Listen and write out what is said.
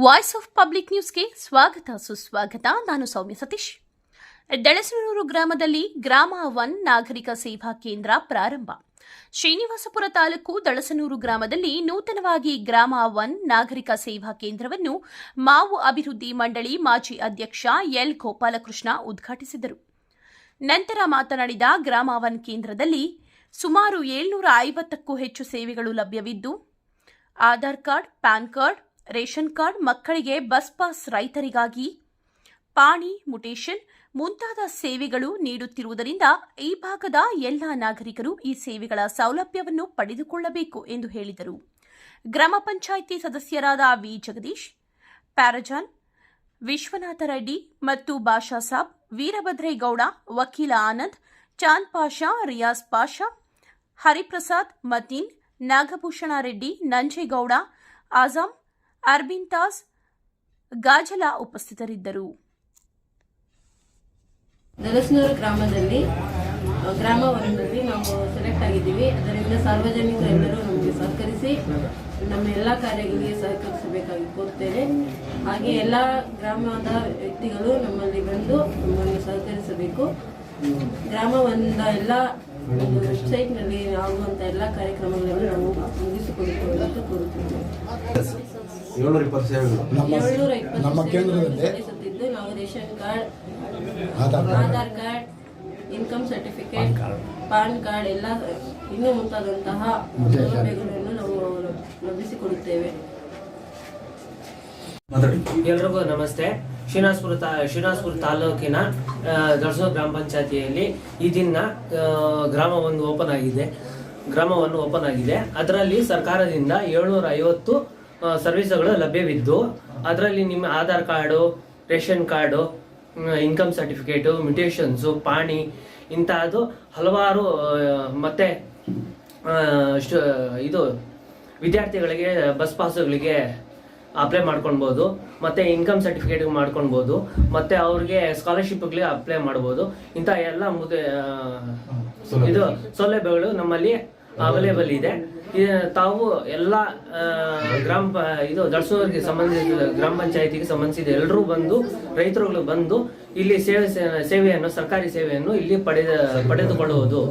Voice of public ನ್ಯೂಸ್ಗೆ ಸ್ವಾಗತ, ಸುಸ್ವಾಗತ. ನಾನು ಸೌಮ್ಯ ಸತೀಶ್. ದಳಸನೂರು ಗ್ರಾಮದಲ್ಲಿ ಗ್ರಾಮ ಒನ್ ನಾಗರಿಕ ಸೇವಾ ಕೇಂದ್ರ ಪ್ರಾರಂಭ. ಶ್ರೀನಿವಾಸಪುರ ತಾಲೂಕು ದಳಸನೂರು ಗ್ರಾಮದಲ್ಲಿ ನೂತನವಾಗಿ ಗ್ರಾಮ ಒನ್ ನಾಗರಿಕ ಸೇವಾ ಕೇಂದ್ರವನ್ನು ಮಾವು ಅಭಿವೃದ್ಧಿ ಮಂಡಳಿ ಮಾಜಿ ಅಧ್ಯಕ್ಷ ಎಲ್ ಗೋಪಾಲಕೃಷ್ಣ ಉದ್ಘಾಟಿಸಿದರು. ನಂತರ ಮಾತನಾಡಿದ ಗ್ರಾಮ ಒನ್ ಕೇಂದ್ರದಲ್ಲಿ ಸುಮಾರು ಏಳ್ನೂರ ಐವತ್ತಕ್ಕೂ ಹೆಚ್ಚು ಸೇವೆಗಳು ಲಭ್ಯವಿದ್ದು, Aadhaar card, PAN card ration card ಮಕ್ಕಳಿಗೆ ಬಸ್ ಪಾಸ್ ರೈತರಿಗಾಗಿ ಪಾಣಿ, ಮುಟೇಶನ್ ಮುಂತಾದ ಸೇವೆಗಳು ನೀಡುತ್ತಿರುವುದರಿಂದ ಈ ಭಾಗದ ಎಲ್ಲ ನಾಗರಿಕರು ಈ ಸೇವೆಗಳ ಸೌಲಭ್ಯವನ್ನು ಪಡೆದುಕೊಳ್ಳಬೇಕು ಎಂದು ಹೇಳಿದರು. ಗ್ರಾಮ ಪಂಚಾಯಿತಿ ಸದಸ್ಯರಾದ ವಿ. ಜಗದೀಶ್, ಪ್ಯಾರಜಾನ್, ವಿಶ್ವನಾಥ ರೆಡ್ಡಿ ಮತ್ತು ಬಾಷಾ ಸಾಬ್ ವೀರಭದ್ರೇಗೌಡ ವಕೀಲ ಆನಂದ್, ಚಾಂದ್ ಪಾಷಾ, ರಿಯಾಜ್ ಪಾಷಾ, ಹರಿಪ್ರಸಾದ್ ಮತೀನ್ ನಾಗಭೂಷಣ ರೆಡ್ಡಿ, ನಂಜೇಗೌಡ ಆಜಂ ಅರ್ಬಿನ್ ಗಾಜಲಾ ಉಪಸ್ಥಿತರಿದ್ದರು. ನರಸನೂರು ಗ್ರಾಮದಲ್ಲಿ ಗ್ರಾಮ ವರ್ಣದಲ್ಲಿ ನಾವು ಸೆಲೆಕ್ಟ್ ಆಗಿದ್ದೀವಿ. ಅದರಿಂದ ಸಾರ್ವಜನಿಕರೆಲ್ಲರೂ ನಮಗೆ ಸಹಕರಿಸಿ, ನಮ್ಮ ಎಲ್ಲ ಕಾರ್ಯಗಳಿಗೆ ಸಹಕರಿಸಬೇಕಾಗಿ ಕೋರ್ತೇನೆ ಹಾಗೆ ಎಲ್ಲ ಗ್ರಾಮದ ವ್ಯಕ್ತಿಗಳು ನಮ್ಮಲ್ಲಿ ಬಂದು ನಮ್ಮನ್ನು ಸಹಕರಿಸಬೇಕು. ಗ್ರಾಮ ಎಲ್ಲ ವೆಬ್ಸೈಟ್ನಲ್ಲಿ ಆಗುವಂಥ ಎಲ್ಲ ಕಾರ್ಯಕ್ರಮಗಳನ್ನು ನಾವು ಏಳ್ನೂರ ಇಪ್ಪತ್ತು ಸೇವೆಗಳು. ನಮ್ಮ ಕೇಂದ್ರದಲ್ಲಿ ಸಲ್ಲಿಸುತ್ತಿದ್ದು ನಾವು ration card Aadhaar card. Aadhaar card income certificate PAN card. ಎಲ್ಲ ಇನ್ನೂ ಮುಂತಾದಂತಹ ಸೌಲಭ್ಯಗಳನ್ನು ನಾವು ಲಭಿಸಿಕೊಡುತ್ತೇವೆ. ಎಲ್ರಿಗೂ ನಮಸ್ತೆ. ಶ್ರೀನಿವಾಸಪುರ ತಾ ಶ್ರೀನಿವಾಸಪುರ ತಾಲೂಕಿನ ದರ್ಸೋ ಗ್ರಾಮ ಪಂಚಾಯತಿಯಲ್ಲಿ ಈ ದಿನ ಗ್ರಾಮ ಒಂದು ಓಪನ್ ಆಗಿದೆ. ಗ್ರಾಮ ಒಂದು ಓಪನ್ ಆಗಿದೆ. ಅದರಲ್ಲಿ ಸರ್ಕಾರದಿಂದ ಏಳ್ನೂರ ಐವತ್ತು ಸರ್ವಿಸ್ಗಳು ಲಭ್ಯವಿದ್ದು ಅದರಲ್ಲಿ ನಿಮ್ಮ Aadhaar card ration card income certificate mutations ಪಾಣಿ ಇಂತಹದ್ದು ಹಲವಾರು ಮತ್ತೆ ಇದು ವಿದ್ಯಾರ್ಥಿಗಳಿಗೆ ಬಸ್ ಪಾಸುಗಳಿಗೆ ಅಪ್ಲೈ ಮಾಡ್ಕೊಳ್ಬೋದು ಮತ್ತೆ ಇನ್ಕಮ್ ಸರ್ಟಿಫಿಕೇಟ್ ಮಾಡ್ಕೊಳ್ಬೋದು ಮತ್ತೆ ಅವ್ರಿಗೆ ಸ್ಕಾಲರ್ಶಿಪ್ಗಳಿಗೆ ಅಪ್ಲೈ ಮಾಡ್ಬೋದು ಇಂಥ ಎಲ್ಲ ಮುದ ಇದು ಸೌಲಭ್ಯಗಳು ನಮ್ಮಲ್ಲಿ ಅವೈಲೇಬಲ್ ಇದೆ. ತಾವು ಎಲ್ಲ ಗ್ರಾಮ ಇದು ದರ್ಶನವ್ರಿಗೆ ಸಂಬಂಧಿಸಿದ, ಗ್ರಾಮ ಪಂಚಾಯತಿಗೆ ಸಂಬಂಧಿಸಿದ ಎಲ್ಲರೂ ಬಂದು, ರೈತರುಗಳು ಬಂದು ಇಲ್ಲಿ ಸೇವೆ, ಸೇವೆಯನ್ನು, ಸರ್ಕಾರಿ ಸೇವೆಯನ್ನು ಇಲ್ಲಿ ಪಡೆದ, ಪಡೆದುಕೊಳ್ಳುವುದು.